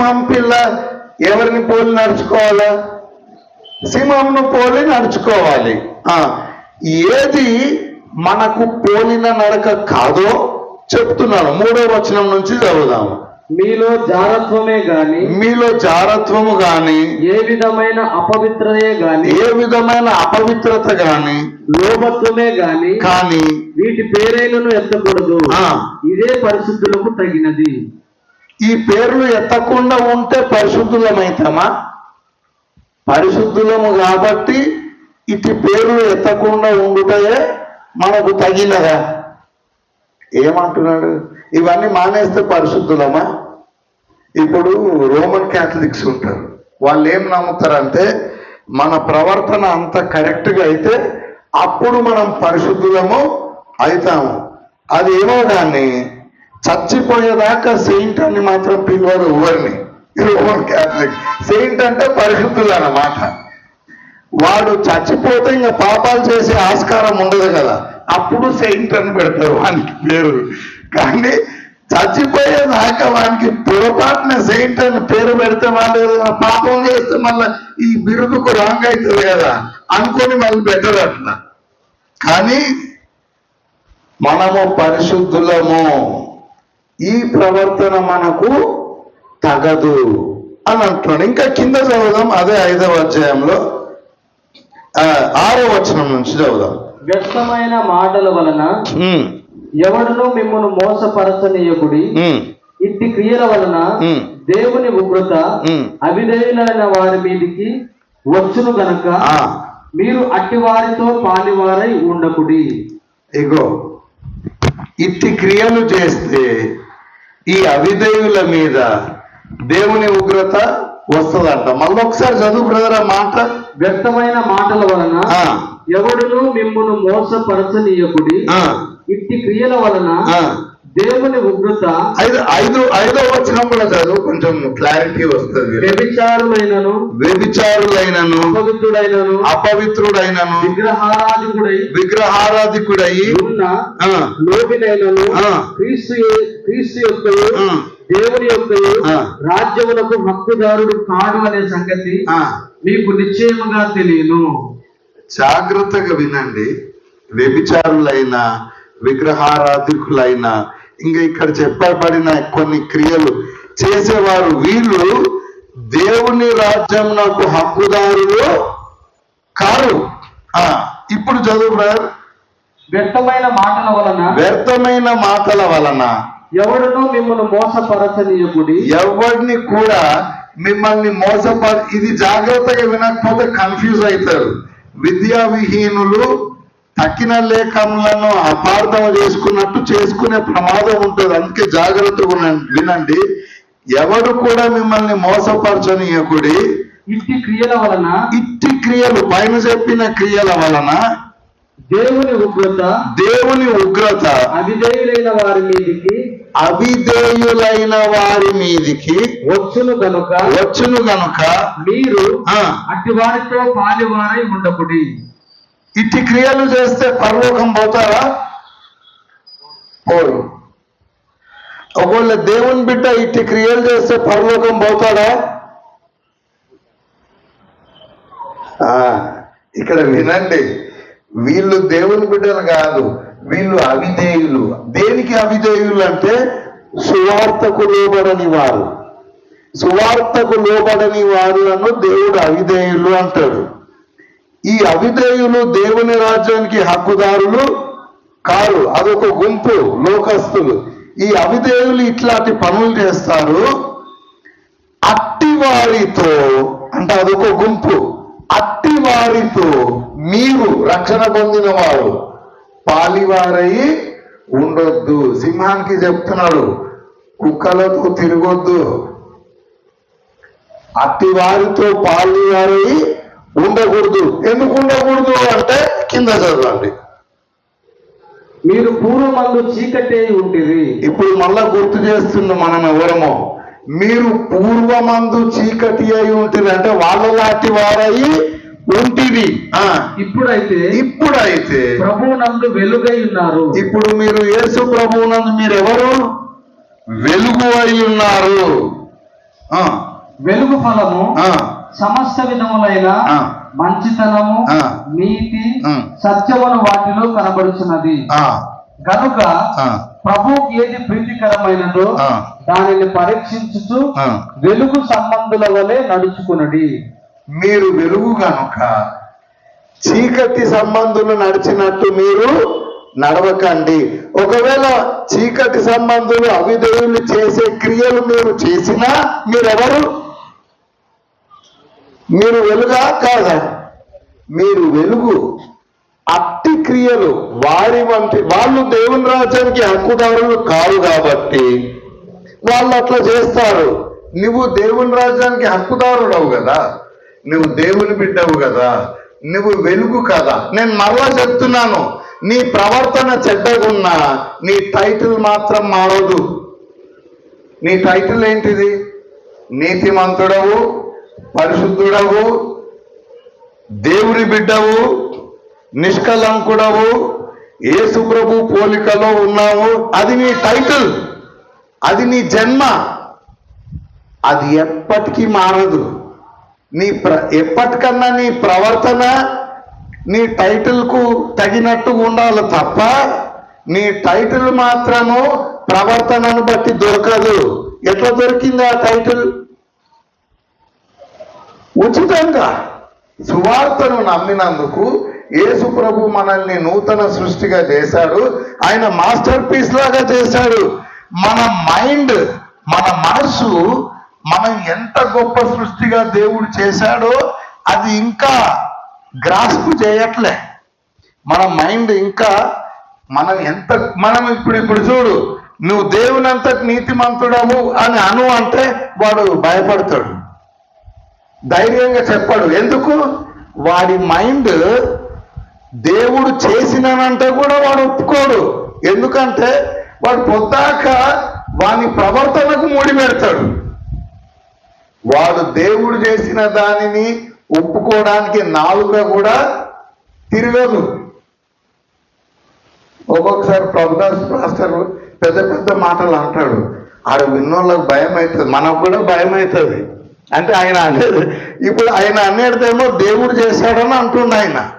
సింహం పిల్ల ఎవరిని పోలి నడుచుకోవాలా? సింహంను పోలి నడుచుకోవాలి. ఏది మనకు పోలిన నడక కాదో చెప్తున్నాను. మూడో వచనం నుంచి చదువుదాము మీలో జారత్వమే గాని మీలో జారత్వము గాని ఏ విధమైన అపవిత్రతే గాని ఏ విధమైన అపవిత్రత గాని లోభత్వమే గాని కానీ వీటి పేరైనను ఎత్తకూడదు. ఇదే పరిశుద్ధులకు తగినది. ఈ పేర్లు ఎత్తకుండా ఉంటే పరిశుద్ధులమైతామా? పరిశుద్ధులము కాబట్టి ఇటు పేర్లు ఎత్తకుండా ఉండుటయే మనకు తగినదా? ఏమంటున్నాడు? ఇవన్నీ మానేస్తే పరిశుద్ధులమా? ఇప్పుడు రోమన్ క్యాథలిక్స్ ఉంటారు. వాళ్ళు ఏం నమ్ముతారంటే మన ప్రవర్తన అంత కరెక్ట్గా అయితే అప్పుడు మనం పరిశుద్ధులము అవుతాము అది ఏమో కానీ చచ్చిపోయేదాకా సెయింట్ అని మాత్రం పిలవరు ఎవరిని? రోమన్ క్యాథలిక్ సెయింట్ అంటే పరిశుద్ధులు అన్నమాట. వాడు చచ్చిపోతే ఇంకా పాపాలు చేసే ఆస్కారం ఉండదు కదా. అప్పుడు సెయింట్ అని పెడతారు వానికి పేరు. కానీ చచ్చిపోయేదాకా వానికి పొరపాటున సెయింట్ అని పేరు పెడితే వాళ్ళు పాపం చేస్తే మళ్ళీ ఈ బిరుదుకు రాంగ్ అవుతుంది కదా. అనుకొని మళ్ళీ పెట్టరు అట్లా కానీ మనము పరిశుద్ధులము. ఈ ప్రవర్తన మనకు తగదు అని అంటున్నాడు. ఇంకా కింద చదువుదాం అదే ఐదవ అధ్యాయంలో. ఆరో వచనం నుంచి చదువుదాం. వ్యర్థమైన మాటల వలన ఎవడును మిమ్మల్ని మోసపరచనీయకుడి. ఇట్టి క్రియల వలన దేవుని ఉగ్రత ఉమ్. అవిధేయులైన వారి మీదికి వచ్చును గనక మీరు అట్టి వారితో పాలివారై ఉండకుడి. ఇగో ఇట్టి క్రియలు చేస్తే ఈ అవిధేయుల మీద దేవుని ఉగ్రత వస్తుందంట. మళ్ళీ ఒకసారి చదువు బ్రదర్ ఆ మాట? వ్యర్థమైన మాటల వలన ఎవడును మిమ్మల్ని మోసపరచనీయకుడి ఇట్టి క్రియల వలన. దేవుని ఉగ్రత ఐదు ఐదు ఐదో వచనం కూడా చదువు కొంచెం క్లారిటీ వస్తుంది వ్యభిచారులైనను వ్యభిచారులైనను అపవిత్రుడైనను అపవిత్రుడైనను విగ్రహారాధికుడై విగ్రహారాధికుడై ఉన్న లోబినైనను. క్రీస్తు క్రీస్తు యొక్క దేవుని యొక్క. రాజ్యములకు హక్కుదారుడు కాడు అనే సంగతి ఆ. మీకు నిశ్చయముగా తెలియను జాగ్రత్తగా వినండి వ్యభిచారులైన విగ్రహారాధికులైన ఇంకా ఇక్కడ చెప్పబడిన కొన్ని క్రియలు చేసేవారు వీళ్ళు దేవుని రాజ్యంకు హక్కుదారులు కారు. ఇప్పుడు చదువు బ్రదర్. వ్యర్థమైన మాటల వలన వ్యర్థమైన మాటల వలన ఎవడునూ మిమ్మల్ని మోసపరచనీయకుడి. ఎవరిని కూడా మిమ్మల్ని మోసప ఇది జాగ్రత్తగా వినకపోతే కన్ఫ్యూజ్ అవుతారు. విద్యా విహీనులు తక్కిన లేఖములను అపార్థం చేసుకున్నట్టు చేసుకునే ప్రమాదం ఉంటుంది. అందుకే జాగ్రత్తగా వినండి. ఎవడు కూడా మిమ్మల్ని మోసపరచనీయకుడి. ఇట్టి క్రియల వలన ఇట్టి క్రియలు పైన చెప్పిన క్రియల వలన దేవుని ఉగ్రత దేవుని ఉగ్రత అవిధేయులైన వారి మీదికి అవిధేయులైన వారి మీదికి వచ్చును గనుక వచ్చును గనుక మీరు అట్టి వారితో పాలివారై ఉండకుడి. ఇట్టి క్రియలు చేస్తే పరలోకం పోతారా? పోరు. ఒకవేళ దేవుని బిడ్డ ఇట్టి క్రియలు చేస్తే పరలోకం పోతాడా? ఆ, ఇక్కడ వినండి. వీళ్ళు దేవుని బిడ్డలు కాదు వీళ్ళు అవిధేయులు. దేనికి అవిధేయులు అంటే సువార్తకు లోబడని వారు. సువార్తకు లోబడని వారులను దేవుడు అవిధేయులు అంటాడు. ఈ అవిధేయులు దేవుని రాజ్యానికి హక్కుదారులు కారు అదొక గుంపు లోకస్తులు. ఈ అవిధేయులు ఇట్లాంటి పనులు చేస్తారు. అట్టి వారితో అంటే అదొక గుంపు అట్టి వారితో మీరు రక్షణ పొందిన వారు పాలివారై ఉండొద్దు. సింహానికి చెప్తున్నాడు కుక్కలతో తిరగొద్దు. అట్టి వారితో పాలివారై ఉండకూడదు. ఎందుకు ఉండకూడదు అంటే కింద చదవండి. మీరు పూర్వమందు చీకటే ఉంటిరి. ఇప్పుడు మళ్ళా గుర్తు చేస్తున్న మనం ఎవరమో. మీరు పూర్వమందు చీకటి అయి ఉంటుంది అంటే వాళ్ళ లాంటి వారై ఉంటుంది ఆ. ఇప్పుడైతే ఇప్పుడైతే ప్రభువునందు వెలుగై ఉన్నారు. ఇప్పుడు మీరు యేసు ప్రభువునందు మీరు ఎవరు వెలుగు అయి ఉన్నారు. ఆ, వెలుగు ఫలము ఆ, సమస్త విధములైన. మంచితనము. నీతి ఆ. సత్యమును వాటిలో కనబడుచున్నది కనుక ఆ, ప్రభువుకి ఏది ప్రీతికరమైనదో. దానిని పరీక్షించుచు ఆ. వెలుగు సంబంధుల వలె నడుచుకున్నది మీరు వెలుగు గనుక చీకటి సంబంధులు నడిచినట్టు మీరు నడవకండి ఒకవేళ చీకటి సంబంధులు అవిధేయులు చేసే క్రియలు మీరు చేసినా మీరెవరు మీరు వెలుగా కాదా. మీరు వెలుగు అట్టి క్రియలు వారి వంటి వాళ్ళు దేవుని రాజ్యానికి హక్కుదారులు కావు కాబట్టి వాళ్ళు అట్లా చేస్తారు. నువ్వు దేవుని రాజ్యానికి హక్కుదారుడవు కదా. నువ్వు దేవుని బిడ్డవు కదా. నువ్వు వెలుగు కదా. నేను మరలా చెప్తున్నాను. నీ ప్రవర్తన చెడ్డగున్నా నీ టైటిల్ మాత్రం మారదు. నీ టైటిల్ ఏంటిది? నీతిమంతుడవు పరిశుద్ధుడవు దేవుని బిడ్డవు నిష్కలంకుడవు యేసు పోలికలో ఉన్నావు. అది నీ టైటిల్ అది నీ జన్మ. అది ఎప్పటికీ మారదు. నీ ప్ర ఎప్పటికన్నా నీ ప్రవర్తన నీ టైటిల్కు తగినట్టు ఉండాలి తప్ప నీ టైటిల్ మాత్రము ప్రవర్తనను బట్టి దొరకదు. ఎట్లా దొరికింది ఆ టైటిల్? ఉచితంగా సువార్తను నమ్మినందుకు యేసు ప్రభు మనల్ని నూతన సృష్టిగా చేశాడు. ఆయన మాస్టర్ పీస్ లాగా చేశాడు. మన మైండ్ మన మనసు మనం ఎంత గొప్ప సృష్టిగా దేవుడు చేశాడో అది ఇంకా గ్రాస్ప్ చేయట్లే. మన మైండ్ ఇంకా మనం ఎంత మనం ఇప్పుడు ఇప్పుడు చూడు నువ్వు దేవునంత నీతిమంతుడవు అని అను అంటే వాడు భయపడతాడు. ధైర్యంగా చెప్పాడు. ఎందుకు? వాడి మైండ్ దేవుడు చేసినానంటే కూడా వాడు ఒప్పుకోడు. ఎందుకంటే వాడు పొద్దాక వాని ప్రవర్తనకు ముడి పెడతాడు. వాడు దేవుడు చేసిన దానిని ఒప్పుకోవడానికి నాలుక కూడా తిరగదు. ఒక్కొక్కసారి ప్రభుదాస్ మాస్టర్ పెద్ద పెద్ద మాటలు అంటాడు. ఆడ విన్నోళ్ళకు భయం అవుతుంది మనకు కూడా భయం అవుతుంది అంటే ఆయన అనేది ఇప్పుడు ఆయన అనేటిదేమో దేవుడు చేశాడని అంటుండ ఆయన.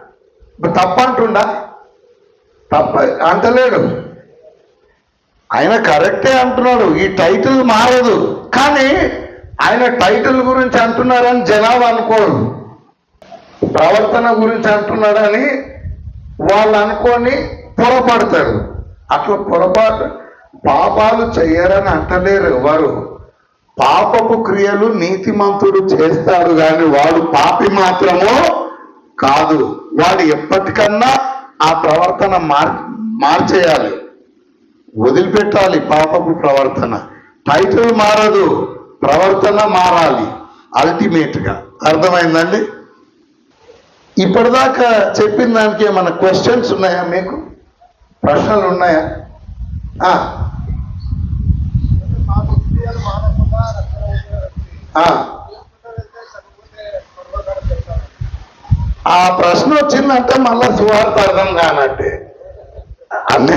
ఇప్పుడు తప్ప అంటుండా? తప్ప అంటలేడు. ఆయన కరెక్టే అంటున్నాడు. ఈ టైటిల్ మారదు. కానీ ఆయన టైటిల్ గురించి అంటున్నారని జనాలు అనుకోరు. ప్రవర్తన గురించి అంటున్నాడని వాళ్ళు అనుకొని పొరపడతారు అట్లా పొరపాటు పాపాలు చేయరని అంటలేరు ఎవరు. పాపపు క్రియలు నీతిమంతుడు చేస్తాడు కానీ వాడు పాపి మాత్రము కాదు. వాడు ఎప్పటికన్నా ఆ ప్రవర్తన మార్ మార్చేయాలి. వదిలిపెట్టాలి పాపపు ప్రవర్తన. టైటిల్ మారదు ప్రవర్తన మారాలి అల్టిమేట్గా. అర్థమైందండి? ఇప్పటిదాకా చెప్పిన దానికి ఏమైనా క్వశ్చన్స్ ఉన్నాయా మీకు? ప్రశ్నలు ఉన్నాయా ఆ, ఆ. ప్రశ్న వచ్చిందంటే మళ్ళా సువార్త అర్థం కానట్టే. అంటే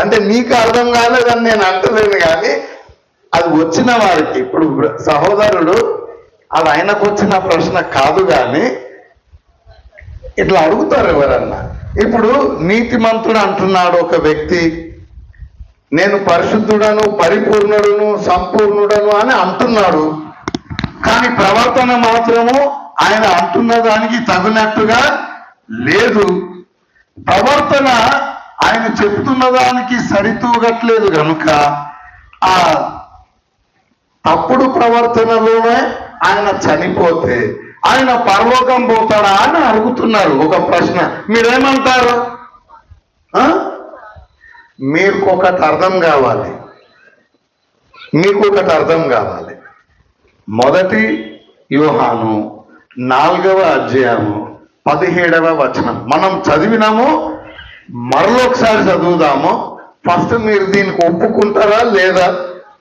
అంటే నీకు అర్థం కాలేదని నేను అంటలేను కానీ అది వచ్చిన వారికి ఇప్పుడు సహోదరుడు అది ఆయనకు వచ్చిన ప్రశ్న కాదు కానీ ఇట్లా అడుగుతారు ఎవరన్నా. ఇప్పుడు నీతిమంతుడు అంటున్నాడు ఒక వ్యక్తి నేను పరిశుద్ధుడను పరిపూర్ణుడును సంపూర్ణుడను అని అంటున్నాడు. కానీ ప్రవర్తన మాత్రము ఆయన అంటున్న దానికి తగినట్టుగా లేదు. ప్రవర్తన ఆయన చెప్తున్న దానికి సరితూగట్లేదు కనుక ఆ తప్పుడు ప్రవర్తనలోనే ఆయన చనిపోతే ఆయన పరలోకం పోతాడా అని అడుగుతున్నారు. ఒక ప్రశ్న. మీరేమంటారు? ఆ? మీకు ఒకటి అర్థం కావాలి. మీకు ఒకటి అర్థం కావాలి. మొదటి యోహాను నాలుగవ అధ్యాయము పదిహేడవ వచనం. మనం చదివినాము మరొకసారి చదువుదాము. ఫస్ట్ మీరు దీనికి ఒప్పుకుంటారా లేదా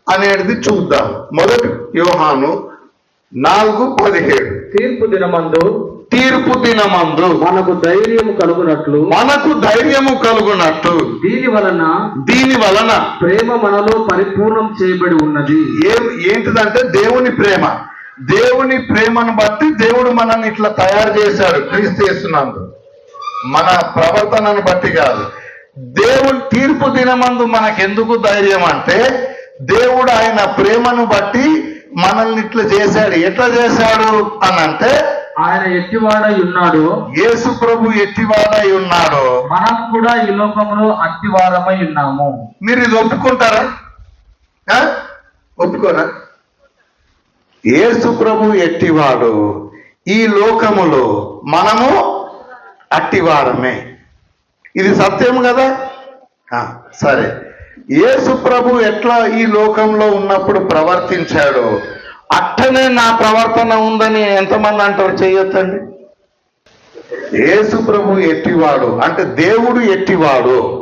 అనేది చూద్దాం. మొదటి యోహాను నాలుగు పదిహేడు. తీర్పు దినమందు తీర్పు దినమందు మనకు ధైర్యం కలుగునట్లు. మనకు ధైర్యము కలుగునట్టు. దీని వలన దీని వలన ప్రేమ మనలో పరిపూర్ణం చేయబడి ఉన్నది. ఏం ఏంటిదంటే దేవుని ప్రేమ. దేవుని ప్రేమను బట్టి దేవుడు మనల్ని ఇట్లా తయారు చేశాడు క్రీస్తు చేస్తున్నందు మన ప్రవర్తనను బట్టి కాదు. దేవుని తీర్పు దినమందు మనకెందుకు ధైర్యం అంటే దేవుడు ఆయన ప్రేమను బట్టి మనల్ని ఇట్లా చేశాడు. ఎట్లా చేశాడు అని అంటే ఆయన ఎట్టివాడై ఉన్నాడు. యేసు ప్రభు ఎట్టివాడై ఉన్నాడో. మనం కూడా ఈ లోకంలో అట్టివారమై ఉన్నాము. మీరు ఇది ఒప్పుకుంటారా? ఆ? ఒప్పుకోరా? యేసు ప్రభు ఎట్టివాడు ఈ లోకములో మనము అట్టివారమే ఇది సత్యం కదా? ఆ, సరే. యేసు ప్రభు ఎట్లా ఈ లోకంలో ఉన్నప్పుడు ప్రవర్తించాడో? అట్టనే నా ప్రవర్తన ఉందని ఎంతమంది అంటారు చేయొద్దండి? యేసు ప్రభు ఎట్టివాడు? అంటే దేవుడు ఎట్టివాడు?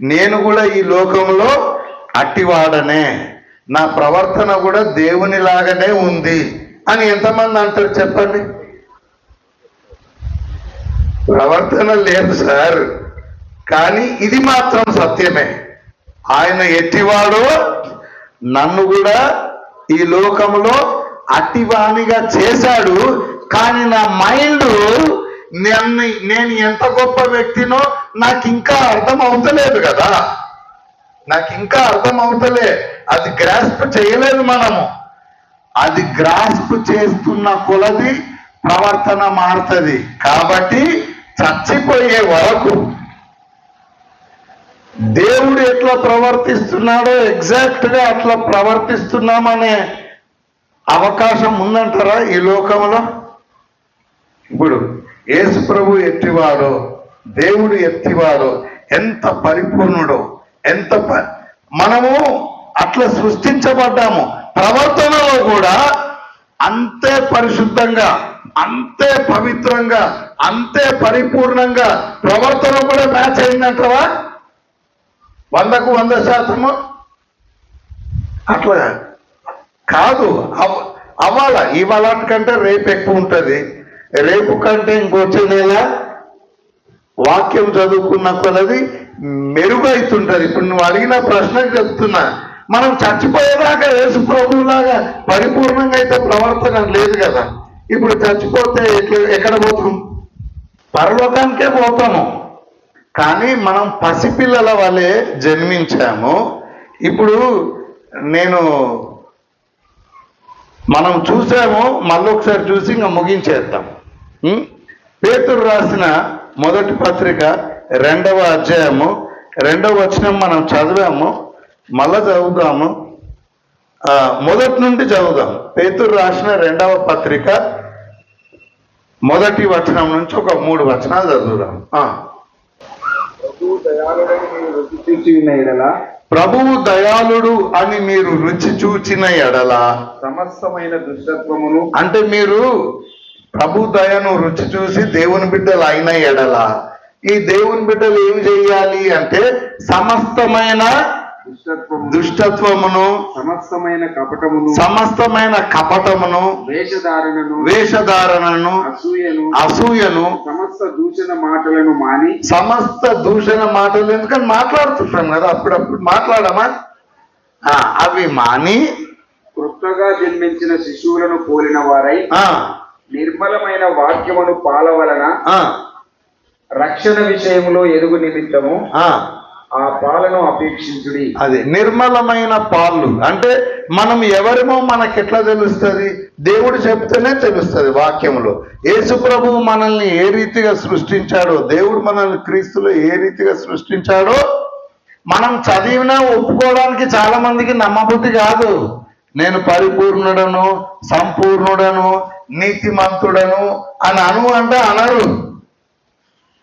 నేను కూడా ఈ లోకంలో అట్టివాడనే. నా ప్రవర్తన కూడా దేవునిలాగానే ఉంది. అని ఎంతమంది అంటారు చెప్పండి? ప్రవర్తన లేదు సార్. కానీ ఇది మాత్రం సత్యమే. ఆయన ఎట్టివాడో నన్ను కూడా ఈ లోకంలో అట్టివాణిగా చేశాడు కానీ నా మైండ్ నన్ను నేను ఎంత గొప్ప వ్యక్తినో నాకు ఇంకా అర్థం అవుతలేదు కదా. నాకు ఇంకా అర్థం అవుతలే అది గ్రాస్ప్ చేయలేదు మనము. అది గ్రాస్ప్ చేస్తున్న కొలది ప్రవర్తన మారుతుంది. కాబట్టి చచ్చిపోయే వరకు దేవుడు ఎట్లా ప్రవర్తిస్తున్నాడో ఎగ్జాక్ట్గా అట్లా ప్రవర్తిస్తున్నామనే అవకాశం ఉందంటారా ఈ లోకంలో? ఇప్పుడు యేసు ప్రభు ఎత్తివాడో దేవుడు ఎత్తివాడో ఎంత పరిపూర్ణుడో ఎంత ప- మనము అట్లా సృష్టించబడ్డాము ప్రవర్తనలో కూడా అంతే పరిశుద్ధంగా అంతే పవిత్రంగా అంతే పరిపూర్ణంగా ప్రవర్తన కూడా మ్యాచ్ అయిందంటావా వందకు వంద శాతము? అట్లా కాదు. అవ్వాల. ఇవాళ కంటే రేపు ఎక్కువ ఉంటుంది. రేపు కంటే ఇంకొచ్చే నెల వాక్యం చదువుకున్న కొలది మెరుగైతుంటది. ఇప్పుడు నువ్వు అడిగిన ప్రశ్న చెప్తున్నా. మనం చచ్చిపోయేదాకా యేసు ప్రభువులాగా పరిపూర్ణంగా అయితే ప్రవర్తన లేదు కదా. ఇప్పుడు చచ్చిపోతే ఎక్కడ పోతాం? పరలోకానికే పోతాము. కానీ మనం పసిపిల్లల వలె జన్మించాము. ఇప్పుడు నేను మనం చూసాము మళ్ళీ ఒకసారి చూసి ఇంకా ముగించేద్దాం. పేతురు రాసిన మొదటి పత్రిక రెండవ అధ్యాయము రెండవ వచనం మనం చదివాము మళ్ళా చదువుదాము. మొదటి నుండి చదువుదాం. పేతురు రాసిన రెండవ పత్రిక మొదటి వచనం నుంచి ఒక మూడు వచనాలు చదువుదాం ఆ. ప్రభువు దయాళుడని మీరు రుచి చూచి ఉన్న ఎడల ప్రభువు దయాళుడు అని మీరు రుచి చూచిన ఎడల సమస్తమైన దుష్టత్వమును అంటే మీరు ప్రభు దయను రుచి చూసి దేవుని బిడ్డలు అయిన ఎడల. ఈ దేవుని బిడ్డలు ఏం చేయాలి అంటే సమస్తమైన దుష్టత్వమును సమస్తమైన కపటమును సమస్తమైన కపటమును వేషధారణను వేషధారణను అసూయను అసూయను సమస్త దూషణ మాటలను మాని సమస్త దూషణ మాటలు ఎందుకని మాట్లాడుతుంటాం కదా అప్పుడప్పుడు మాట్లాడమా? అవి మాని క్రొత్తగా జన్మించిన శిశువులను పోలిన వారై ఆ, నిర్మలమైన వాక్యమును పాలవలన ఆ, రక్షణ విషయంలో ఎదుగు నిమిత్తము ఆ. పాలను అపేక్షించుడి. అది నిర్మలమైన పాలు. అంటే మనం ఎవరిమో మనకి ఎట్లా తెలుస్తుంది? దేవుడు చెప్తేనే తెలుస్తుంది వాక్యంలో యేసు ప్రభువు మనల్ని ఏ రీతిగా సృష్టించాడో దేవుడు మనల్ని క్రీస్తులో ఏ రీతిగా సృష్టించాడో మనం చదివినా ఒప్పుకోవడానికి చాలా మందికి నమ్మబుద్ధి కాదు. నేను పరిపూర్ణుడను సంపూర్ణుడను నీతిమంతుడను అని అను అంటే అనరు.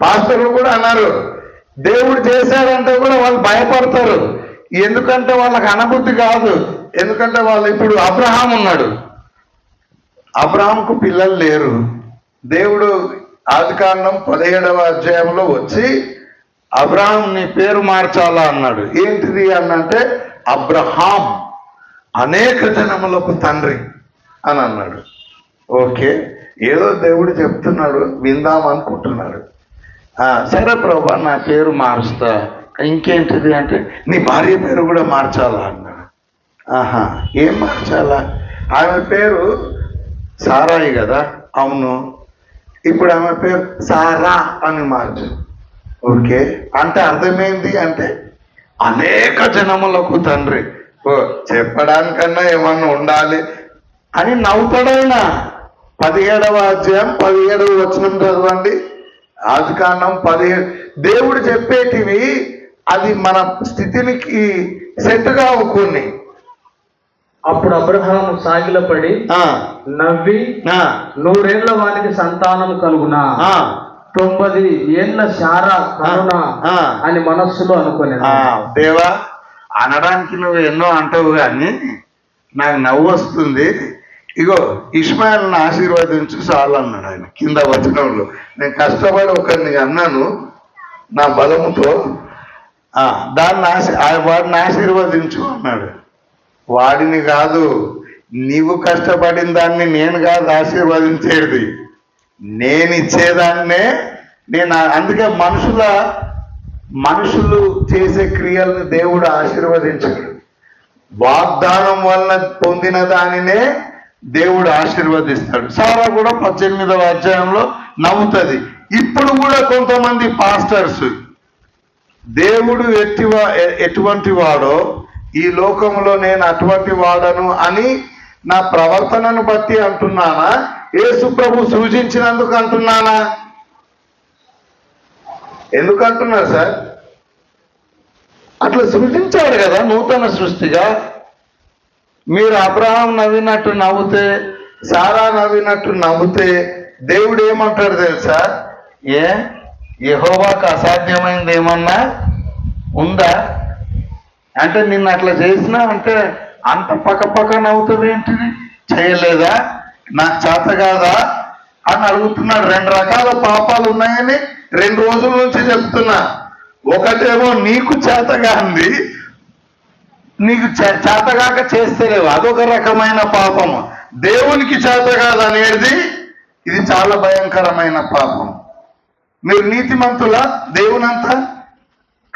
పాస్టర్లు కూడా అన్నారు దేవుడు చేశాడంటే కూడా వాళ్ళు భయపడతారు. ఎందుకంటే వాళ్ళకి అనుభూతి కాదు. ఎందుకంటే వాళ్ళు ఇప్పుడు అబ్రహాం ఉన్నాడు. అబ్రహాంకు పిల్లలు లేరు. దేవుడు ఆదికాండం పదిహేడవ అధ్యాయంలో వచ్చి అబ్రహాం నీ పేరు మార్చాలా? అన్నాడు. ఏంటిది అన్నంటే అబ్రహాం అనేక జనములకు తండ్రి అని అన్నాడు. ఓకే. ఏదో దేవుడు చెప్తున్నాడు విందాం అనుకుంటున్నాడు. సరే ప్రభా నా పేరు మారుస్తా. ఇంకేంటిది అంటే నీ భార్య పేరు కూడా మార్చాలా అన్న? ఆహా ఏం మార్చాలా? ఆమె పేరు సారాయి కదా? అవును. ఇప్పుడు ఆమె పేరు సారా అని మార్చు. ఓకే. అంటే అర్థమైంది అంటే అనేక జనములకు తండ్రి. ఓ చెప్పడానికన్నా ఏమన్నా ఉండాలి అని నవ్వుతాడైనా పదిహేడవ అధ్యాయం పదిహేడవ వచనం చదవండి. ఆది కాండం పదిహేడు దేవుడు చెప్పేటివి అది మన స్థితినికి సెట్ కావు కొన్ని అప్పుడు అబ్రహాము సాగిలపడి ఆ, నవ్వి నూరేళ్ళ వానికి సంతానం కలుగునా. తొంభది ఏళ్ళ శార కరుణ. అని మనస్సులో అనుకునేది ఆ, దేవా అనడానికి నువ్వు ఎన్నో అంటావు కానీ నాకు నవ్వు వస్తుంది. ఇగో ఇస్మాయిల్ని ఆశీర్వదించు చాలు అన్నాడు ఆయన కింద వచనంలో. నేను కష్టపడి ఒకరిని అన్నాను నా బలముతో. దాన్ని ఆశీ వాడిని ఆశీర్వదించు అన్నాడు. వాడిని కాదు నీవు కష్టపడిన దాన్ని నేను కాదు ఆశీర్వదించేది. నేను ఇచ్చేదాన్నే నేను అందుకే మనుషుల మనుషులు చేసే క్రియలను దేవుడు ఆశీర్వదించాడు. వాగ్దానం వలన పొందిన దానినే దేవుడు ఆశీర్వదిస్తాడు. సారా కూడా పద్దెనిమిదవ అధ్యాయంలో నవ్వుతుంది. ఇప్పుడు కూడా కొంతమంది పాస్టర్స్ దేవుడు ఎట్టి ఎటువంటి వాడో ఈ లోకంలో నేను అటువంటి వాడను అని నా ప్రవర్తనను బట్టి అంటున్నానా? యేసు ప్రభు సూచించినందుకు అంటున్నానా? ఎందుకు అంటున్నారు సార్? అట్లా సృజించాడు కదా నూతన సృష్టిగా. మీరు అబ్రహాం నవ్వినట్టు నవ్వుతే సారా నవ్వినట్టు నవ్వుతే దేవుడు ఏమంటాడు తెలుసా? ఏ? యహోవాకు అసాధ్యమైంది ఏమన్నా ఉందా? అంటే నిన్ను అట్లా చేసినా అంటే అంత పక్క పక్క నవ్వుతుంది ఏంటిది? చేయలేదా? నాకు చేత కాదా? అని అడుగుతున్నాడు. రెండు రకాల పాపాలు ఉన్నాయని రెండు రోజుల నుంచి చెప్తున్నా. ఒకటేమో నీకు చేతగాంది నీకు చేతగాక చేస్తలేవు అదొక రకమైన పాపము దేవునికి చేత కాదనేది ఇది చాలా భయంకరమైన పాపం. మీరు నీతిమంతుల? దేవునంతా?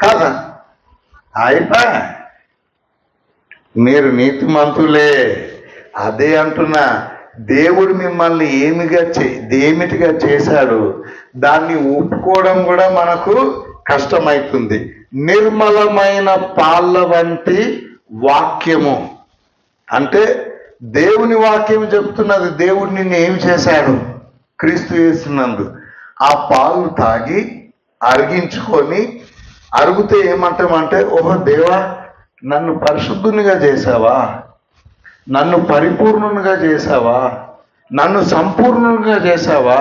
కాదా? అయిపా. మీరు నీతిమంతులే. అదే అంటున్నా. దేవుడు మిమ్మల్ని ఏమిగా చే దేమిటిగా చేశాడు? దాన్ని ఒప్పుకోవడం కూడా మనకు కష్టమైతుంది. నిర్మలమైన పాళ్ళ వంటి వాక్యము. అంటే దేవుని వాక్యం చెప్తున్నది దేవుడు నిన్ను ఏం చేశాడు? క్రీస్తు చేస్తున్నందు ఆ పాలు తాగి అరిగించుకొని అరుగుతే ఏమంటామంటే ఓహో దేవా నన్ను పరిశుద్ధునిగా చేసావా నన్ను పరిపూర్ణునిగా చేసావా నన్ను సంపూర్ణునిగా చేసావా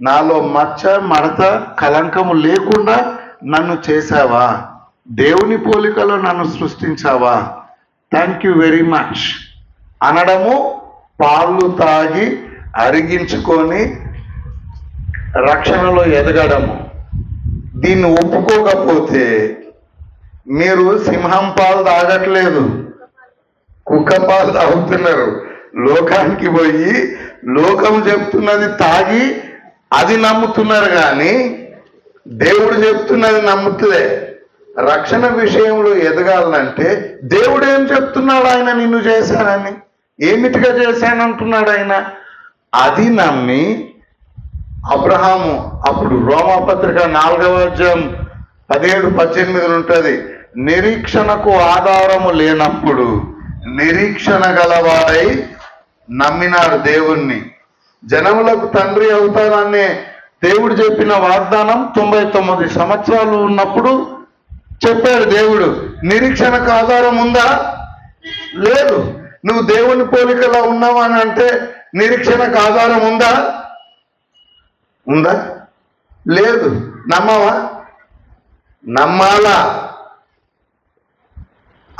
నాలో మచ్చ మడత కలంకము లేకుండా నన్ను చేసావా దేవుని పోలికలో నన్ను సృష్టించావా? థ్యాంక్ యూ వెరీ మచ్ అనడము పాలు తాగి అరిగించుకొని రక్షణలో ఎదగడము. దీన్ని ఒప్పుకోకపోతే మీరు సింహం పాలు తాగట్లేదు. కుక్క పాలు తాగుతున్నారు. లోకానికి పోయి లోకం చెప్తున్నది తాగి అది నమ్ముతున్నారు కానీ దేవుడు చెప్తున్నది నమ్ముతులే. రక్షణ విషయంలో ఎదగాలంటే దేవుడు ఏం చెప్తున్నాడు ఆయన నిన్ను చేశానని ఏమిటిగా చేశానంటున్నాడు ఆయన? అది నమ్మి అబ్రహాము అప్పుడు రోమపత్రిక నాలుగవ అధ్యాయం పదిహేడు పద్దెనిమిది ఉంటుంది నిరీక్షణకు ఆధారము లేనప్పుడు నిరీక్షణ గలవాడై నమ్మినాడు దేవుణ్ణి. జనములకు తండ్రి అవుతాననే దేవుడు చెప్పిన వాగ్దానం తొంభై తొమ్మిది సంవత్సరాలు ఉన్నప్పుడు చెప్పాడు దేవుడు. నిరీక్షణకు ఆధారం ఉందా? లేదు. నువ్వు దేవుని పోలికలో ఉన్నావా అని అంటే నిరీక్షణకు ఆధారం ఉందా? ఉందా? లేదు. నమ్మవా? నమ్మాలా?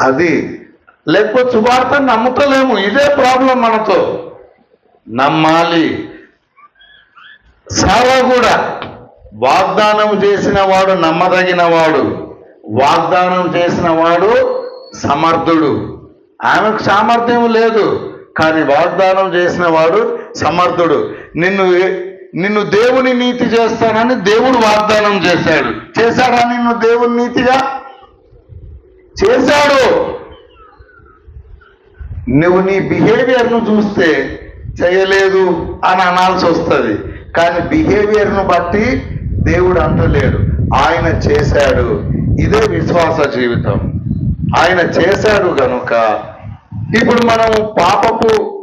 అది. లేకపోతే శుభార్త నమ్ముతలేము. ఇదే ప్రాబ్లం మనతో. నమ్మాలి. సారా కూడా వాగ్దానం చేసిన వాడు నమ్మదగిన వాడు. వాగ్దానం చేసిన వాడు సమర్థుడు. ఆమెకు సామర్థ్యం లేదు కానీ వాగ్దానం చేసిన వాడు సమర్థుడు. నిన్ను నిన్ను దేవుని నీతి చేస్తానని దేవుడు వాగ్దానం చేశాడు. చేశాడా నిన్ను దేవుని నీతిగా? చేశాడు. నువ్వు నీ బిహేవియర్ను చూస్తే చేయలేదు అని అనాల్సి వస్తుంది. కానీ బిహేవియర్ను బట్టి దేవుడు అంటలేడు ఆయన చేశాడు. ఇదే విశ్వాస జీవితం. ఆయన చేశాడు గనుక ఇప్పుడు మనం పాపపు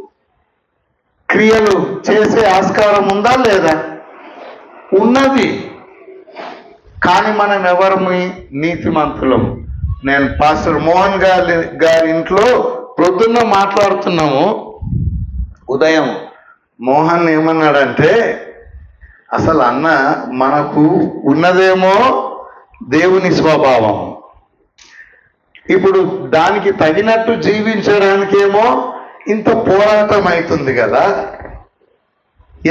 క్రియలు చేసే ఆస్కారం ఉందా లేదా? ఉన్నది. కానీ మనం ఎవరిమి నీతిమంతులం? నేను పాస్టర్ మోహన్ గారి గారి ఇంట్లో ప్రొద్దున్న మాట్లాడుతున్నాము. ఉదయం మోహన్ ఏమన్నాడంటే అసలు అన్న మనకు ఉన్నదేమో దేవుని స్వభావం. ఇప్పుడు దానికి తగినట్టు జీవించడానికేమో ఇంత పోరాటం అవుతుంది కదా.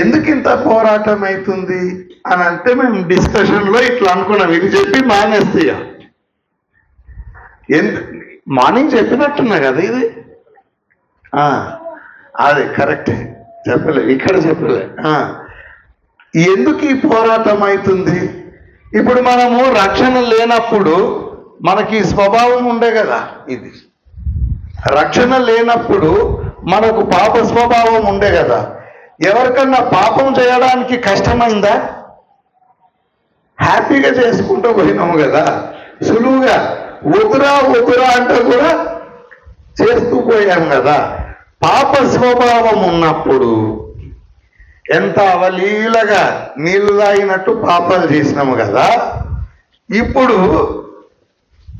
ఎందుకు ఇంత పోరాటం అవుతుంది అని అంటే మేము డిస్కషన్లో ఇట్లా అనుకున్నాం. ఇది చెప్పి మానేస్తే ఎందు మార్నింగ్ చెప్పినట్టున్నా కదా ఇది? అదే కరెక్టే. చెప్పలే ఇక్కడ చెప్పలే. ఎందుకు ఈ పోరాటం అవుతుంది? ఇప్పుడు మనము రక్షణ లేనప్పుడు మనకి స్వభావం ఉండే కదా ఇది. రక్షణ లేనప్పుడు మనకు పాప స్వభావం ఉండే కదా. ఎవరికన్నా పాపం చేయడానికి కష్టమైందా? హ్యాపీగా చేసుకుంటూ పోయినాము కదా. సులువుగా వదురా వదురా అంటే కూడా చేస్తూ పోయాం కదా. పాప స్వభావం ఉన్నప్పుడు ఎంత అవలీలగా నీళ్ళు తాగినట్టు పాపాలు చేసినాము కదా. ఇప్పుడు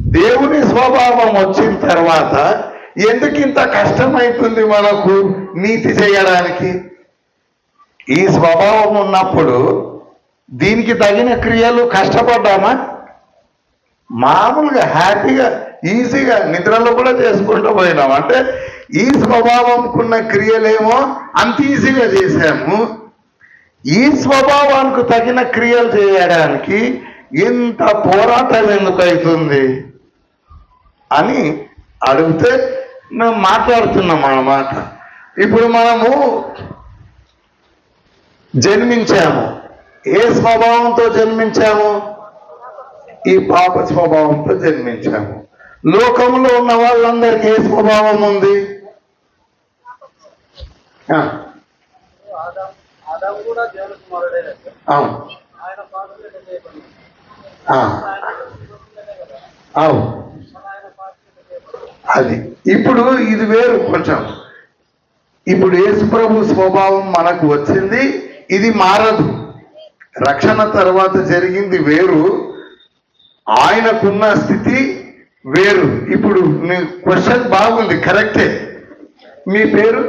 దేవుని స్వభావం వచ్చిన తర్వాత ఎందుకు ఇంత కష్టమవుతుంది మనకు నీతి చేయడానికి? ఈ స్వభావం ఉన్నప్పుడు దీనికి తగిన క్రియలు కష్టపడ్డామా? మామూలుగా హ్యాపీగా ఈజీగా నిద్రలో కూడా చేసుకుంటూ పోయినాం. అంటే ఈ స్వభావంకున్న క్రియలేమో అంత ఈజీగా చేశాము. ఈ స్వభావానికి తగిన క్రియలు చేయడానికి ఇంత పోరాటం ఎందుకు అవుతుంది అని అడిగితే మేము మాట్లాడుతున్నాం అన్నమాట ఇప్పుడు మనము జన్మించాము. ఏ స్వభావంతో జన్మించాము? ఈ పాప స్వభావంతో జన్మించాము. లోకంలో ఉన్న వాళ్ళందరికీ ఏ స్వభావం ఉంది ఆ, ఆదాము కూడా దేవుని కుమారుడే కదా. అవును. అవును. చేయబడింది అది. ఇప్పుడు ఇది వేరు కొంచెం. ఇప్పుడు యేసు ప్రభు స్వభావం మనకు వచ్చింది ఇది మారదు. రక్షణ తర్వాత జరిగింది వేరు. ఆయనకున్న స్థితి వేరు. ఇప్పుడు మీ క్వశ్చన్ బాగుంది కరెక్టే. మీ పేరు?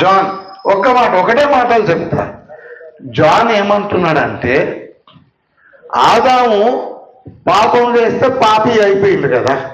జాన్. ఒక్క మాట ఒకటే మాటలు చెప్తా. జాన్ ఏమంటున్నాడంటే ఆదాము పాపం చేస్తే పాపి అయిపోయింది కదా.